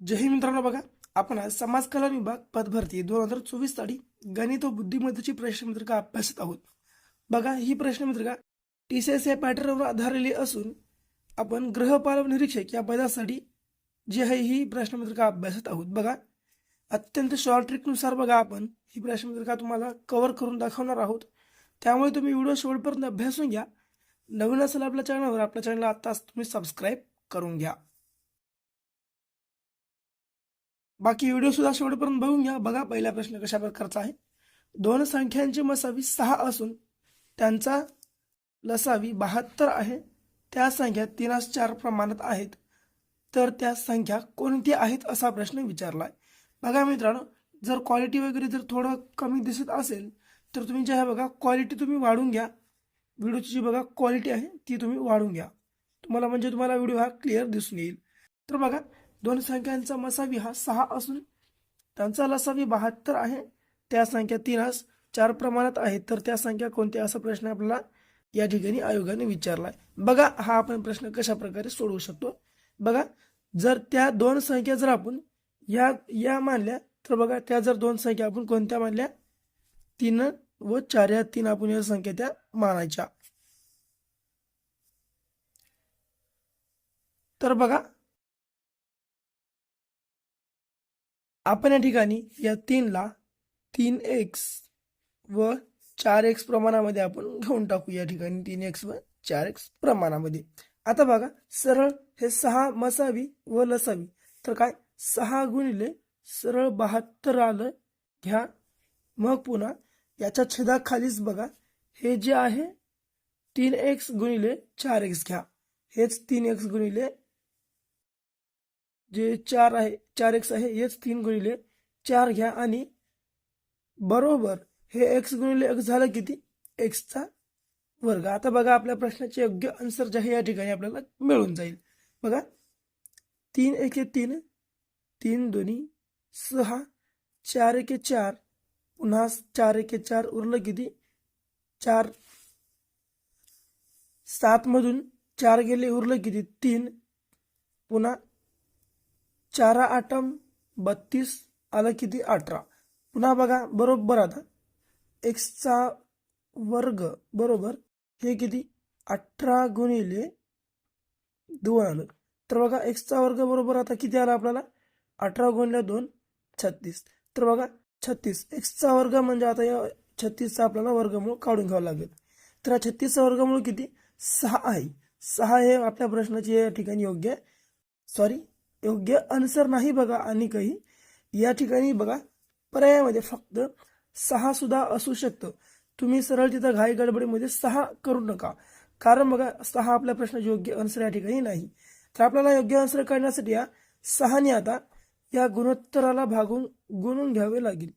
जय हिंद मित्रांनो बघा आपण आज समाज कल्याण विभाग पदभरती दोन हजार चोवीस साली गणित व बुद्धिमत्तेची प्रश्नपत्रिका अभ्यासत आहोत. बघा ही प्रश्नपत्रिका टी सी एस या पॅटर्नवर आधारलेली असून आपण ग्रहपाल निरीक्षक या पदासाठी जी आहे ही प्रश्नपत्रिका अभ्यासत आहोत. बघा अत्यंत शॉर्ट ट्रिकनुसार बघा आपण ही प्रश्नपत्रिका तुम्हाला कव्हर करून दाखवणार आहोत. त्यामुळे तुम्ही व्हिडिओ शेवटपर्यंत अभ्यासून घ्या. नवीन असेल आपल्या चॅनलवर आपल्या चॅनलला आत्ताच तुम्ही सबस्क्राईब करून घ्या. बाकी व्हिडिओ सुद्धा शेवटपर्यंत बघून घ्या. बघा पहिला प्रश्न कशा प्रकारचा आहे. दोन संख्यांची मसावी सहा असून त्यांचा लसावी बहात्तर आहे. त्या संख्या तीनास चार प्रमाणात आहेत. तर त्या संख्या कोणत्या आहेत असा प्रश्न विचारला आहे बघा मित्रांनो जर क्वालिटी वगैरे जर थोडं कमी दिसत असेल तर तुम्ही जे आहे बघा क्वालिटी तुम्ही वाढून घ्या. व्हिडिओची जी बघा क्वालिटी आहे ती तुम्ही वाढून घ्या. तुम्हाला म्हणजे तुम्हाला व्हिडिओ हा क्लिअर दिसून येईल. तर बघा दोन संख्यांचा मसावी हा सहा असून त्यांचा लसावी बहात्तर आहे. त्या संख्या तीनास चार प्रमाणात आहेत तर त्या संख्या कोणत्या? असा प्रश्न आपल्याला या ठिकाणी आयोगाने विचारलाय. बघा हा आपण प्रश्न कशा प्रकारे सोडवू शकतो? बघा जर त्या दोन संख्या जर आपण या या मानल्या तर बघा त्या जर दोन संख्या आपण कोणत्या मानल्या? तीन व चार या तीन आपण या संख्या त्या मानायच्या. तर बघा आपण या ठिकाणी या तीनला तीन एक्स व चार एक्स प्रमाणामध्ये आपण घेऊन टाकू या ठिकाणी तीन एक्स व चार एक्स प्रमाणामध्ये. आता बघा सरळ हे सहा मसावी व लसावी. तर काय? सहा गुणिले सरळ बहात्तर आलं घ्या. मग पुन्हा याच्या छेदाखालीच बघा हे जे आहे तीन एक्स गुणिले चार एक्स घ्या. हेच तीन एक्स गुणिले जे चार आहे चार एक्स आहे हेच तीन गुणिले चार घ्या आणि बरोबर हे एक्स गुणिले एक्स झालं किती? एक्सचा वर्ग. आता बघा आपल्या प्रश्नाचे योग्य आन्सर जे आहे या ठिकाणी आपल्याला मिळून जाईल. बघा. तीन एके तीन तीन दोन्ही सहा चार एके चार पुन्हा चार एके चार उरलं किती? चार. सात मधून चार गेले उरलं किती? तीन. पुन्हा चारा आठम बत्तीस आलं किती? अठरा. पुन्हा बघा बरोबर आता. एक्सचा वर्ग बरोबर हे किती? अठरा गुणिले दोन आलं. तर बघा एक्सचा वर्ग बरोबर आता किती आला आपल्याला? अठरा गुणिले दोन छत्तीस. तर बघा छत्तीस. एक्सचा वर्ग म्हणजे आता या छत्तीसचा आपल्याला वर्गमूळ काढून घ्यावं लागेल. तर हा छत्तीसचा वर्गमूळ किती? सहा आहे. सहा हे आपल्या प्रश्नाची या ठिकाणी योग्य आहे. सॉरी योग्य आन्सर नाही बघा आणि काही. या ठिकाणी बघा पर्यायामध्ये फक्त सहा सुद्धा असू शकतं. तुम्ही सरळ तिथं घाई गडबडीमध्ये सहा करू नका. कारण बघा सहा आपल्या प्रश्नाचे योग्य आन्सर या ठिकाणी नाही. तर आपल्याला योग्य आन्सर काढण्यासाठी या सहाने आता या गुणोत्तराला भागून गुणून घ्यावे लागेल.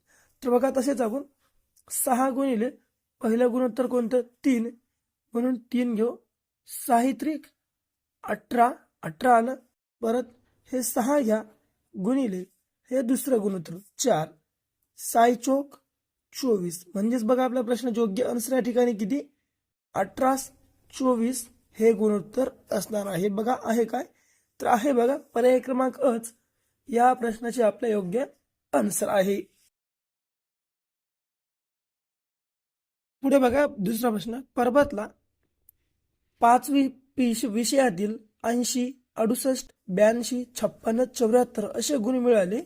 तर बघा तसेच आपण सहा गुणिले पहिलं गुणोत्तर कोणतं? तीन. म्हणून तीन घेऊ. साहित्रिक अठरा अठरा आलं. परत हे सहा घ्या गुणिले हे दुसरं गुणोत्तर चार. साय चोक चोवीस. म्हणजेच बघा आपला प्रश्न योग्य आन्सर या ठिकाणी किती? अठरा चोवीस हे गुणोत्तर असणार आहे. बघा आहे काय? तर आहे बघा पर्याय क्रमांक अच. या प्रश्नाचे आपल्या योग्य आन्सर आहे. पुढे बघा दुसरा प्रश्न. पर्वतला पाचवी पिश विषयातील ऐंशी अडुसष्ट ब्याऐंशी छप्पन्न चौऱ्याहत्तर असे गुण मिळाले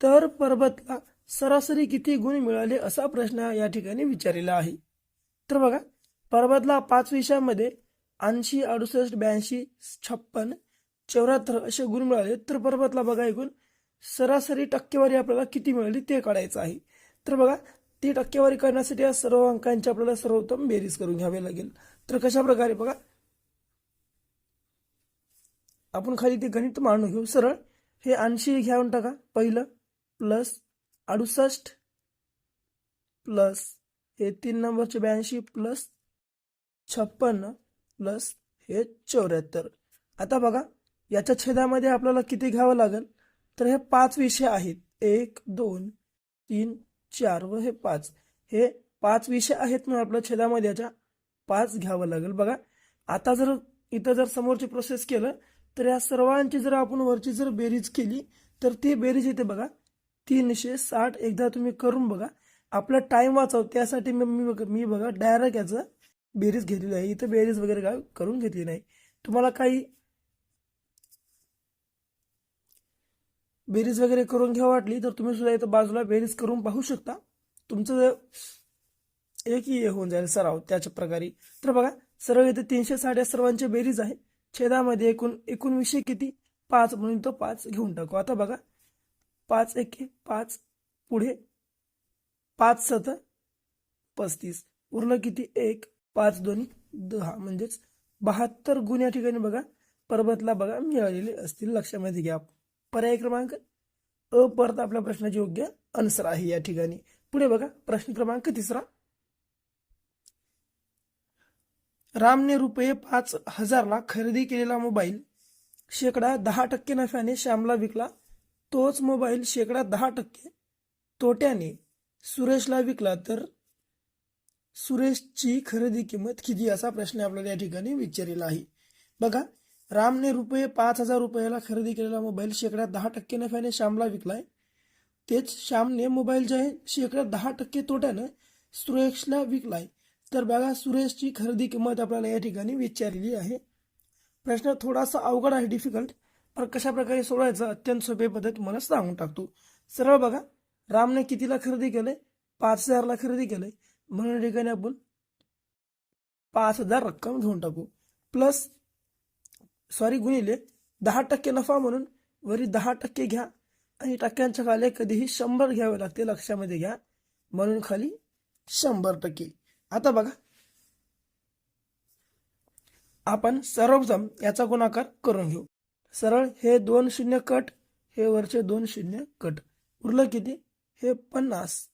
तर पर्वतला सरासरी किती गुण मिळाले असा प्रश्न या ठिकाणी विचारलेला आहे. तर बघा पर्वतला पाच विषयामध्ये ऐंशी अडुसष्ट ब्याऐंशी छप्पन चौऱ्याहत्तर असे गुण मिळाले. तर पर्वतला बघा एकूण सरासरी टक्केवारी आपल्याला किती मिळाली ते काढायचं आहे. तर बघा ती टक्केवारी करण्यासाठी या सर्व अंकांची आपल्याला सर्वोत्तम बेरीज करून घ्यावी लागेल. तर कशा प्रकारे बघा आपण खाली ते गणित मांडून घेऊ. सरळ. हे ऐंशी घ्यावून टाका पहिलं. प्लस अडुसष्ट. प्लस हे तीन नंबरचे ब्याऐंशी. प्लस छप्पन्न प्लस हे चौऱ्याहत्तर. आता बघा याच्या छेदामध्ये आपल्याला किती घ्यावं लागेल? तर हे पाच विषय आहेत. एक दोन तीन चार व हे पाच. हे पाच विषय आहेत म्हणून आपल्या छेदामध्ये याच्या पाच घ्यावं लागेल. बघा आता जर इथं जर समोरची प्रोसेस केलं तर या सर्वांची जर आपण वरची जर बेरीज केली तर ती बेरीज येते बघा तीनशे साठ एकदा तुम्ही करून बघा. आपला टाइम वाचाव त्यासाठी मी मी बघा मी बघा डायरेक्ट याचं बेरीज घेतलेली आहे. इथं बेरीज वगैरे काय करून घेतली नाही. तुम्हाला काही बेरीज वगैरे करून घ्या वाटली तर तुम्ही सुद्धा इथं बाजूला बेरीज करून पाहू शकता. तुमचं एक हे होऊन जाईल सराव त्याच्या प्रकारे. तर बघा सर्व इथे तीनशे साठ या सर्वांचे बेरीज आहे. छेदामध्ये एकूण एकोणवीसशे किती? पाच म्हणून तो पाच घेऊन टाकू. आता बघा. पाच एके पाच पुढे पाच सत पस्तीस. उरलं किती? एक पाच दोन्ही दहा. म्हणजेच बहात्तर गुण या ठिकाणी बघा. पर्वतला बघा मिळालेले असतील. लक्षामध्ये घ्या. पर्याय क्रमांक अ परत आपल्या प्रश्नाची योग्य आन्सर आहे या ठिकाणी. पुढे बघा. प्रश्न क्रमांक तिसरा. रामने रुपये पाच हजारला खरेदी केलेला मोबाईल. शेकडा दहा टक्के नफ्याने श्यामला विकला. तोच मोबाईल शेकडा दहा टक्के तोट्याने सुरेशला विकला तर सुरेशची खरेदी किंमत किती असा प्रश्न आपल्याला या ठिकाणी विचारलेला आहे. बघा रामने रुपये पाच हजार रुपयाला खरेदी केलेला मोबाईल शेकडा दहा टक्के नफ्याने श्यामला विकलाय. तेच श्यामने मोबाईल जे आहे शेकडा दहा टक्के तोट्यानं सुरेशला विकलाय. तर बघा सुरेशची खरेदी किंमत आपल्याला या ठिकाणी विचारलेली आहे. प्रश्न थोडासा अवघड आहे डिफिकल्ट पण कशा प्रकारे अत्यंत सोपे पद्धत तुम्हाला सांगून टाकतो. सरळ बघा रामने कितीला खरेदी केले? पाच हजारला खरेदी केले. म्हणून या ठिकाणी आपण पाच हजार रक्कम घेऊन टाकू. प्लस सॉरी गुणिले दहा टक्के नफा म्हणून वरी दहा टक्के घ्या. आणि टक्क्यांच्या खाली कधीही शंभर घ्यावे लागते लक्षामध्ये घ्या. म्हणून खाली शंभर टक्के. आता बघा. आपण सर्वप्रथम याचा गुणाकार करून घेऊ. सरळ हे दोन शून्य कट हे वरचे दोन शून्य कट. उरलं किती? हे पन्नास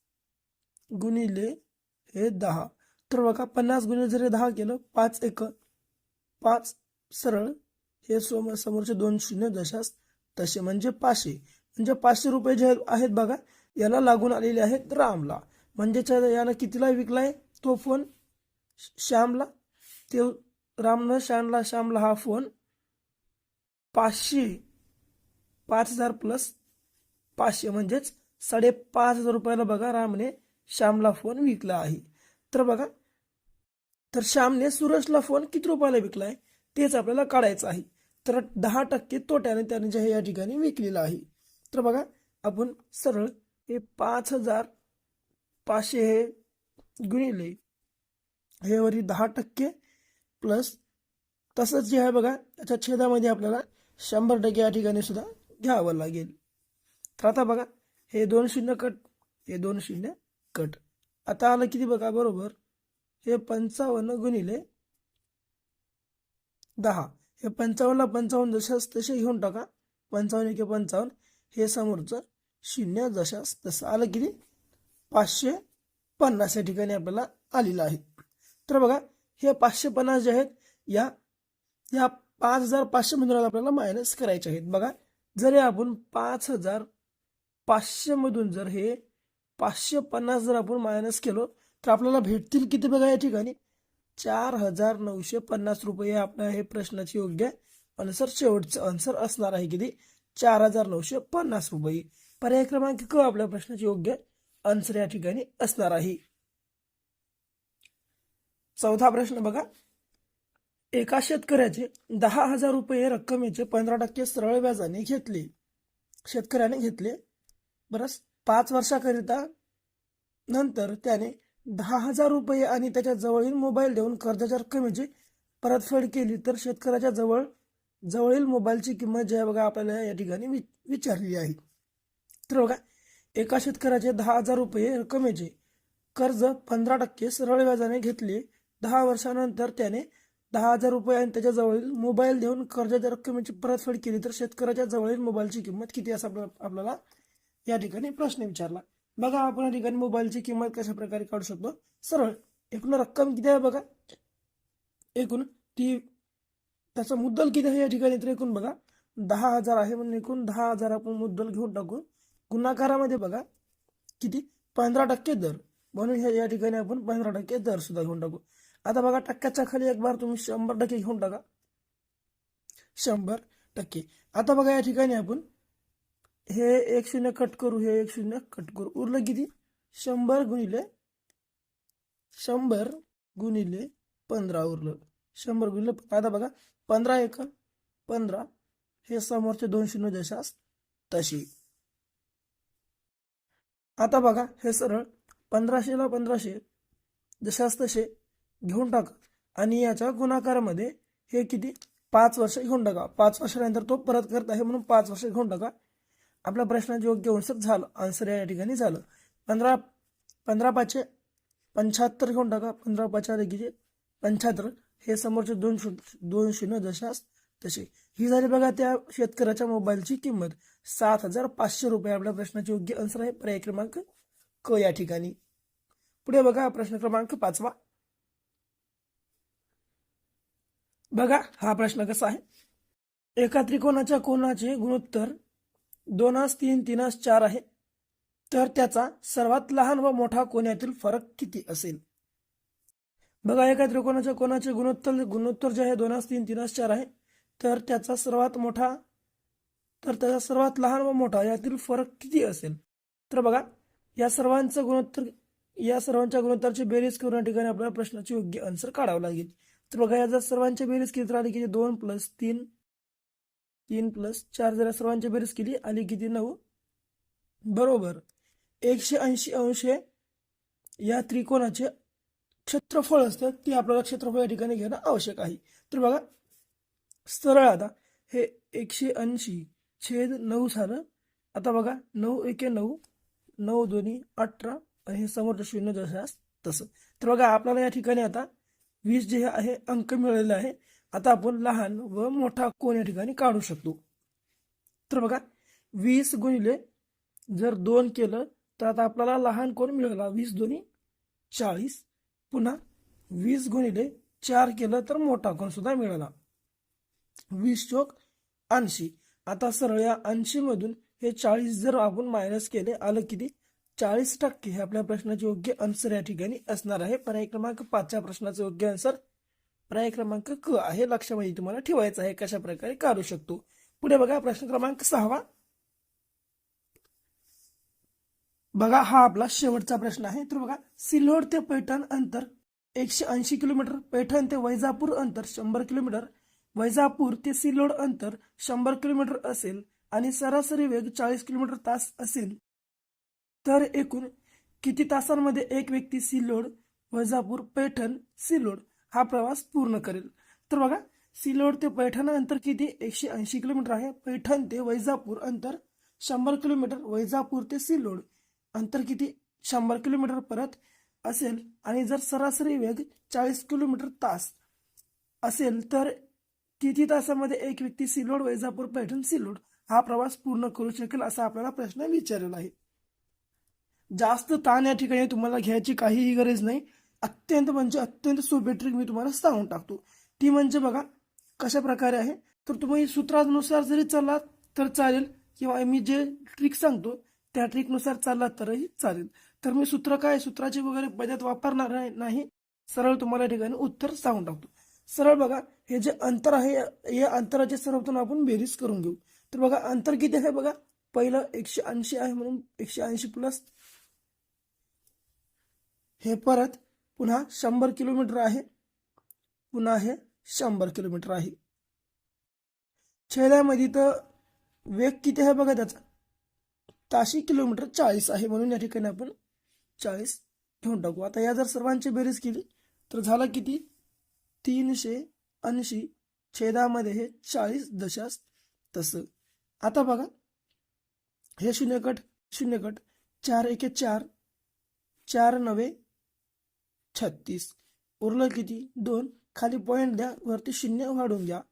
गुणिले हे दहा. तर बघा पन्नास गुणिले जर हे दहा केलं पाच एक. पाच सरळ हे सोम समोरचे दोन शून्य जशास तसे म्हणजे पाचशे. म्हणजे पाचशे रुपये जे आहेत बघा याला लागून आलेले आहेत रामला. म्हणजेच यानं कितीला विकलाय? तो फोन श्यामला ते रामनं श्यामला श्यामला हा फोन पाचशे पाच हजार प्लस पाचशे म्हणजेच साडेपाच हजार रुपयाला बघा रामने श्यामला फोन विकला आहे. तर बघा तर श्यामने सुरेशला फोन किती रुपयाला विकलाय तेच आपल्याला काढायचं आहे. तर दहा टक्के तोट्याने त्याने जे या ठिकाणी विकलेला आहे. तर बघा आपण सरळ हे पाच हजार पाचशे हे गुणिले हे दहा टक्के प्लस तसंच जे आहे बघा त्याच्या छेदामध्ये आपल्याला शंभर टक्के या ठिकाणी सुद्धा घ्यावं लागेल. तर आता बघा हे दोन शून्य कट हे दोन शून्य कट. आता आलं किती बघा बरोबर? हे पंचावन्न गुणिले दहा. हे पंचावन्नला पंचावन्न जशास तसे घेऊन टाका. पंचावन्न एके पंचावन्न हे समोरचं शून्य जशास तसं आलं किती? पाचशे पन्नास या ठिकाणी आपल्याला आलेलं आहे. तर बघा हे पाचशे पन्नास जे आहेत या या पाच हजार पाचशे मधून आपल्याला मायनस करायचे आहेत. बघा जर आपण पाच हजार पाचशे मधून जर हे पाचशे पन्नास जर आपण मायनस केलो तर आपल्याला भेटतील किती बघा या ठिकाणी? चार हजार नऊशे पन्नास रुपये आपल्या हे प्रश्नाचे योग्य आन्सर शेवटचं आन्सर असणार आहे किती? चार हजार नऊशे पन्नास रुपये. पर्याय क्रमांक क आपल्या प्रश्नाचे योग्य आन्सर या ठिकाणी असणार आहे चौथा प्रश्न बघा. एका शेतकऱ्याचे दहा हजार रुपये रक्कमेचे पंधरा टक्के सरळ व्याजाने घेतले. शेतकऱ्याने घेतले. बरंच पाच वर्षाकरिता नंतर त्याने दहा हजार रुपये आणि त्याच्या जवळील मोबाईल देऊन कर्जाच्या रक्कमेची परतफेड केली. तर शेतकऱ्याच्या जवळ जवळील मोबाईलची किंमत जी आहे बघा आपल्याला या ठिकाणी वि विचारली आहे. तर बघा एका शेतकऱ्याचे दहा हजार रुपये रकमेचे कर्ज पंधरा टक्के सरळ व्याजाने घेतले. दहा वर्षानंतर त्याने दहा हजार रुपये आणि त्याच्याजवळील मोबाईल देऊन कर्जाच्या रकमेची परतफेड केली. तर शेतकऱ्याच्या जवळील मोबाईलची किंमत किती असं आपल्या आपल्याला या ठिकाणी प्रश्न विचारला. बघा आपण या ठिकाणी मोबाईलची किंमत कशा प्रकारे काढू शकतो? सरळ. एकूण रक्कम किती आहे बघा? एकूण ती त्याचा मुद्दल किती आहे या ठिकाणी? तर एकूण बघा दहा हजार आहे म्हणून एकूण दहा हजार आपण मुद्दल घेऊन टाकू. गुणाकारामध्ये बघा किती? पंधरा टक्के दर. म्हणून ह्या या ठिकाणी आपण पंधरा टक्के दर सुद्धा घेऊन टाकू. आता बघा टक्क्याच्या खाली एक बार तुम्ही शंभर टक्के घेऊन टाका. शंभर टक्के. आता बघा या ठिकाणी आपण हे एक शून्य कट करू हे एक शून्य कट करू. उरलं किती? शंभर गुणिले शंभर गुणिले पंधरा उरलं. शंभर गुणिले आता बघा पंधरा एक पंधरा. हे समोरचे दोन शून्य जशास तशी. आता बघा हे सरळ पंधराशेला पंधराशे जशास तसे घेऊन टाका. आणि याच्या गुणाकारामध्ये हे किती? पाच वर्ष घेऊन टाका. पाच वर्षानंतर तो परत करत आहे म्हणून पाच वर्ष घेऊन टाका. आपल्या प्रश्नाचे योग्य आन्सर झालं. आन्सर या ठिकाणी झालं. पंधरा पंधरा पाचशे पंच्याहत्तर घेऊन टाका. पंधरा पाचशे किती पंच्याहत्तर. हे समोरचे दोन शून्य दोन शून्य जशास तशी. ही झाली बघा त्या शेतकऱ्याच्या मोबाईलची किंमत. सात हजार पाचशे रुपये. आपल्या प्रश्नाचे योग्य आन्सर आहे पर्याय क्रमांक क या ठिकाणी. पुढे बघा प्रश्न क्रमांक पाचवा. बघा हा प्रश्न कसा आहे. एका त्रिकोणाच्या कोणाचे गुणोत्तर दोनास तीन तीनास चार आहे. तर त्याचा सर्वात लहान व मोठा कोण्यातील फरक किती असेल? बघा एका त्रिकोणाच्या कोणाचे गुणोत्तर गुणोत्तर जे आहे दोनास तीन तीनास चार आहे. तर त्याचा सर्वात मोठा तर त्याचा सर्वात लहान व मोठा यातील फरक किती असेल? तर बघा या सर्वांचं गुणोत्तर या सर्वांच्या गुणोत्तराची बेरीज करून या ठिकाणी आपल्याला प्रश्नाचे योग्य आन्सर काढावं लागेल. तर बघा या जर सर्वांची बेरीज किती आली किती? दोन प्लस तीन तीन प्लस चार जर सर्वांची बेरीज केली आली किती? नऊ. बरोबर. एकशे ऐंशी अंश हे या त्रिकोणाचे क्षेत्रफळ असतं ते आपल्याला क्षेत्रफळ या ठिकाणी घेणं आवश्यक आहे. तर बघा सरळ आता हे एकशे ऐंशी छेद नऊ झालं. आता बघा नऊ एके नऊ नऊ दोन्ही अठरा आणि हे समोरचं शून्य जसं तसं. तर बघा आपल्याला या ठिकाणी आता वीस जे आहे अंक मिळालेले आहे. आता आपण लहान व मोठा कोण या ठिकाणी काढू शकतो. तर बघा वीस गुणिले जर दोन केलं तर आता आपल्याला लहान कोण मिळाला वीस दोन्ही चाळीस. पुन्हा वीस गुणिले चार केलं तर मोठा कोण सुद्धा मिळाला. वीस चोक ऐंशी. आता सरळ या ऐंशी मधून हे चाळीस जर आपण मायनस केले आलं किती? चाळीस टक्के हे आपल्या प्रश्नाचे योग्य आन्सर या ठिकाणी असणार आहे. पर्याय क्रमांक पाचच्या प्रश्नाचं योग्य आन्सर पर्याय क्रमांक क आहे. लक्षामध्ये तुम्हाला ठेवायचं आहे कशा प्रकारे काढू शकतो. पुढे बघा प्रश्न क्रमांक सहावा. बघा हा आपला शेवटचा प्रश्न आहे. तर बघा सिल्लोड ते पैठण अंतर एकशे ऐंशी किलोमीटर पैठण ते वैजापूर अंतर शंभर किलोमीटर वैजापूर ते सिल्लोड अंतर शंभर किलोमीटर असेल आणि सरासरी वेग चाळीस किलोमीटर तास असेल. तर एकूण किती तासांमध्ये एक व्यक्ती सिल्लोड वैजापूर पैठण सिल्लोड हा प्रवास पूर्ण करेल? तर बघा सिल्लोड ते पैठण अंतर किती? एकशे ऐंशी किलोमीटर आहे. पैठण ते वैजापूर अंतर शंभर किलोमीटर वैजापूर ते सिल्लोड अंतर किती? शंभर किलोमीटर परत असेल आणि जर सरासरी वेग चाळीस किलोमीटर तास असेल तर किती तासामध्ये एक व्यक्ती सिल्लोड वैजापूर पैठण सिल्लोड हा प्रवास पूर्ण करू शकेल असा आपल्याला प्रश्न विचारलेला आहे. जास्त ताण या ठिकाणी तुम्हाला घ्यायची काहीही गरज नाही. अत्यंत म्हणजे अत्यंत सोपी ट्रिक मी तुम्हाला सांगून टाकतो. ती म्हणजे बघा कशा प्रकारे आहे? तर तुम्ही सूत्रानुसार जरी चाललात तर चालेल किंवा मी जे ट्रिक सांगतो त्या ट्रिकनुसार चाललात तरही चालेल. तर मी सूत्र काय सूत्राची वगैरे पद्धत वापरणार नाही? सरळ तुम्हाला या ठिकाणी उत्तर सांगून टाकतो. सरळ बघा हे जे अंतर आहे या- अंतराचे सर्वप्रथम आपण बेरीज करून घेऊ. तर बघा अंतर किती आहे बघा? पहिलं एकशे ऐंशी आहे म्हणून एकशे ऐंशी प्लस हे परत पुन्हा शंभर किलोमीटर आहे. पुन्हा हे शंभर किलोमीटर आहे. छेदामध्ये तर वेग किती आहे बघा त्याचा? ताशी किलोमीटर चाळीस आहे म्हणून या ठिकाणी आपण चाळीस घेऊन टाकू. आता या जर सर्वांची बेरीज केली तर झालं किती? तीनशे ऐंशी छेदामध्ये हे चाळीस दशास तसं. आता बघा. हे शून्यकट शून्यकट चार एके चार चार नवे छत्तीस. उरलं किती? दोन. खाली पॉईंट द्या वरती शून्य वाढून घ्या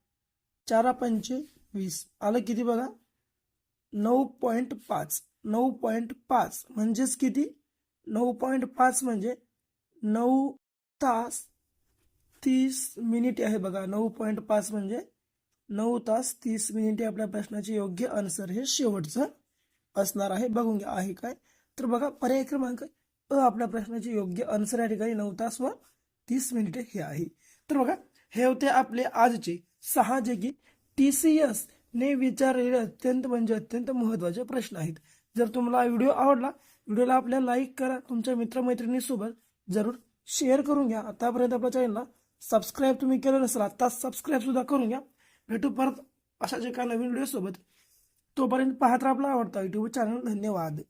चारा पंचे वीस. आलं किती बघा? नऊ पॉईंट पाच. नऊ पॉईंट पाच. म्हणजेच किती? नऊ पॉईंट पाच म्हणजे नऊ तास तीस मिनिटे आहे बघा नऊ पॉईंट पाच म्हणजे नऊ तास तीस मिनिटे आपल्या प्रश्नाचे योग्य आन्सर हे शेवटचं असणार आहे. बघून घ्या आहे काय? तर बघा पर्याय क्रमांक अ आपल्या प्रश्नाचे योग्य आन्सर या ठिकाणी नऊ तास व तीस मिनिटे हे आहे. तर बघा हे होते आपले आजचे सहा जे की टी सी एस ने विचारलेले अत्यंत म्हणजे अत्यंत महत्त्वाचे प्रश्न आहेत. जर तुम्हाला व्हिडिओ आवडला व्हिडिओला आपल्या लाईक करा. तुमच्या मित्रमैत्रिणीसोबत जरूर शेअर करून घ्या. आतापर्यंत आपल्या चॅनलला सबस्क्राईब तुम्ही केलं नसेल आत्ताच सबस्क्राईब सुद्धा करून घ्या. भेटू परत अशाच एका नवीन व्हिडिओसोबत तोपर्यंत पाहत राहा आपला आवडता युट्यूब चॅनल धन्यवाद.